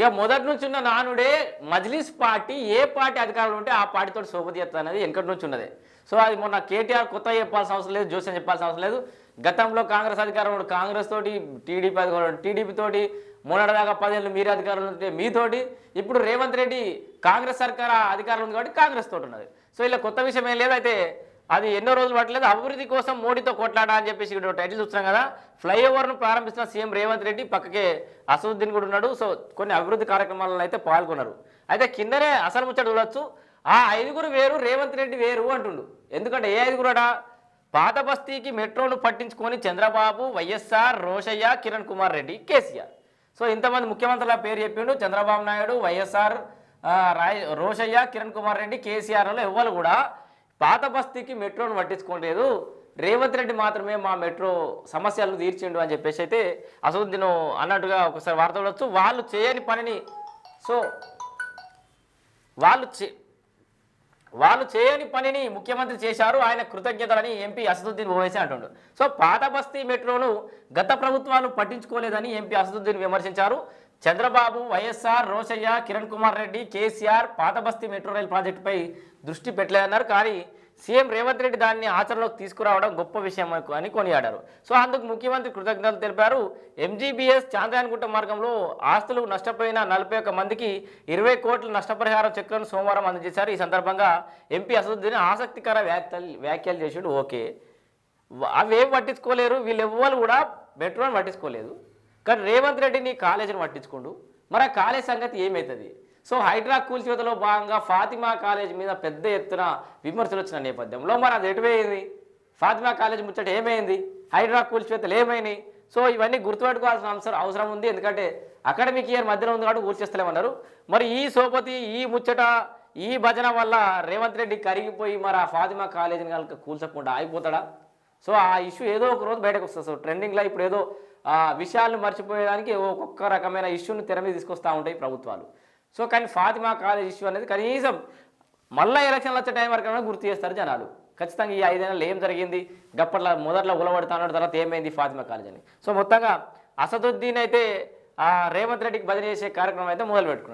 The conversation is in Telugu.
ఇక మొదటి నుంచి ఉన్న నానుడే మజ్లిస్ పార్టీ ఏ పార్టీ అధికారంలో ఉంటే ఆ పార్టీతో సోపతి చేస్తా అనేది వెనకటి నుంచి ఉన్నదే. సో అది మొన్న కేటీఆర్ కొత్త చెప్పాల్సిన అవసరం లేదు జోస్యం చెప్పాల్సిన అవసరం లేదు. గతంలో కాంగ్రెస్ అధికారం కాంగ్రెస్ తోటి టీడీపీ అధికారం టీడీపీ తోటి మొన్నటిదాకా పదేళ్ళు మీరే అధికారంలో ఉంటే మీతోటి ఇప్పుడు రేవంత్ రెడ్డి కాంగ్రెస్ సర్కార్ అధికారంలో ఉంది కాబట్టి కాంగ్రెస్ తోటి ఉన్నది. సో ఇలా కొత్త విషయం ఏం లేదు అయితే అది ఎన్నో రోజులు పట్టలేదు. అభివృద్ధి కోసం మోడీతో కొట్లాడా అని చెప్పేసి ఇక్కడ టైటిల్ చూస్తున్నాం కదా. ఫ్లైఓవర్ను ప్రారంభిస్తున్న సీఎం రేవంత్ రెడ్డి పక్కకే అసదుద్దీన్ కూడా ఉన్నాడు. సో కొన్ని అభివృద్ధి కార్యక్రమాలలో అయితే పాల్గొన్నారు. అయితే కిందనే అసలు ముచ్చట చూడొచ్చు. ఆ ఐదుగురు వేరు రేవంత్ రెడ్డి వేరు అంటుండు. ఎందుకంటే ఏ ఐదుగురడా పాత బస్తీకి మెట్రోను పట్టించుకొని చంద్రబాబు వైఎస్ఆర్ రోషయ్య కిరణ్ కుమార్ రెడ్డి కేసీఆర్. సో ఇంతమంది ముఖ్యమంత్రుల పేరు చెప్పిండు చంద్రబాబు నాయుడు వైఎస్ఆర్ రాయ్ రోషయ్య కిరణ్ కుమార్ రెడ్డి కేసీఆర్లో ఎవ్వరు కూడా పాత బస్తీకి మెట్రోను పట్టించుకోలేదు. రేవంత్ రెడ్డి మాత్రమే మా మెట్రో సమస్యలను తీర్చిండు అని చెప్పేసి అయితే అసలు అన్నట్టుగా ఒకసారి వార్త ఉండొచ్చు వాళ్ళు చేయని పనిని సో వాళ్ళు చే వాళ్ళు చేయని పనిని ముఖ్యమంత్రి చేశారు ఆయన కృతజ్ఞతలని ఎంపీ అసదుద్దీన్ ఓవైసీ అంటుండు. సో పాత బస్తీ మెట్రోను గత ప్రభుత్వాలు పట్టించుకోలేదని ఎంపీ అసదుద్దీన్ విమర్శించారు. చంద్రబాబు వైఎస్ఆర్ రోషయ్య కిరణ్ కుమార్ రెడ్డి కేసీఆర్ పాతబస్తీ మెట్రో రైల్ ప్రాజెక్టుపై దృష్టి పెట్టలేదన్నారు. కానీ సీఎం రేవంత్ రెడ్డి దాన్ని ఆచరణలోకి తీసుకురావడం గొప్ప విషయం అని కొనియాడారు. సో అందుకు ముఖ్యమంత్రి కృతజ్ఞతలు తెలిపారు. ఎంజీబీఎస్ చాంద్రాయణగుట్ట మార్గంలో ఆస్తులు నష్టపోయిన నలభై ఒక్క మందికి ఇరవై కోట్ల నష్టపరిహారం చెక్కులను సోమవారం అందజేశారు. ఈ సందర్భంగా ఎంపీ అసదుద్దీన్ ఆసక్తికర వ్యాఖ్యలు వ్యాఖ్యలు చేసాడు. ఓకే. అవేం పట్టించుకోలేరు. వీళ్ళు ఎవ్వరు కూడా మెట్రోని పట్టించుకోలేదు. కానీ రేవంత్ రెడ్డి నీ కాలేజీని పట్టించుకోండు. మరి ఆ కాలేజ్ సంగతి ఏమవుతుంది సో హైడ్రా కూల్చివేతలో భాగంగా ఫాతిమా కాలేజ్ మీద పెద్ద ఎత్తున విమర్శలు వచ్చిన నేపథ్యంలో మరి అది ఎటువైంది? ఫాతిమా కాలేజ్ ముచ్చట ఏమైంది? హైడ్రా కూల్చివేతలు ఏమైనాయి? సో ఇవన్నీ గుర్తుపెట్టుకోవాల్సిన అవసరం అవసరం ఉంది. ఎందుకంటే అకాడమిక్ ఇయర్ మధ్యలో ఉంది కాబట్టి కూల్చేస్తలేమన్నారు మరి ఈ సోపతి ఈ ముచ్చట ఈ భజన వల్ల రేవంత్ రెడ్డి కరిగిపోయి మరి ఆ ఫాతిమా కాలేజీని కనుక కూల్చకుండా ఆగిపోతాడా? సో ఆ ఇష్యూ ఏదో ఒక రోజు బయటకు వస్తుంది. సో ట్రెండింగ్లో ఇప్పుడు ఏదో ఆ విషయాలను మర్చిపోయేదానికి ఒక్కొక్క రకమైన ఇష్యూని తెర మీద తీసుకొస్తూ ఉంటాయి ప్రభుత్వాలు. సో కానీ ఫాతిమా కాలేజ్ ఇష్యూ అనేది కనీసం మళ్ళీ ఎలక్షన్లు వచ్చే టైం వరకు గుర్తు చేస్తారు జనాలు. ఖచ్చితంగా ఈ ఐదేళ్ళు ఏం జరిగింది? గప్పట్లో మొదట్లో ఉలబడతాను తర్వాత ఏమైంది ఫాతిమా కాలేజ్ అని. సో మొత్తంగా అసదుద్దీన్ అయితే ఆ రేవంత్ రెడ్డికి బదిలీ చేసే కార్యక్రమం అయితే మొదలు పెట్టుకున్నాడు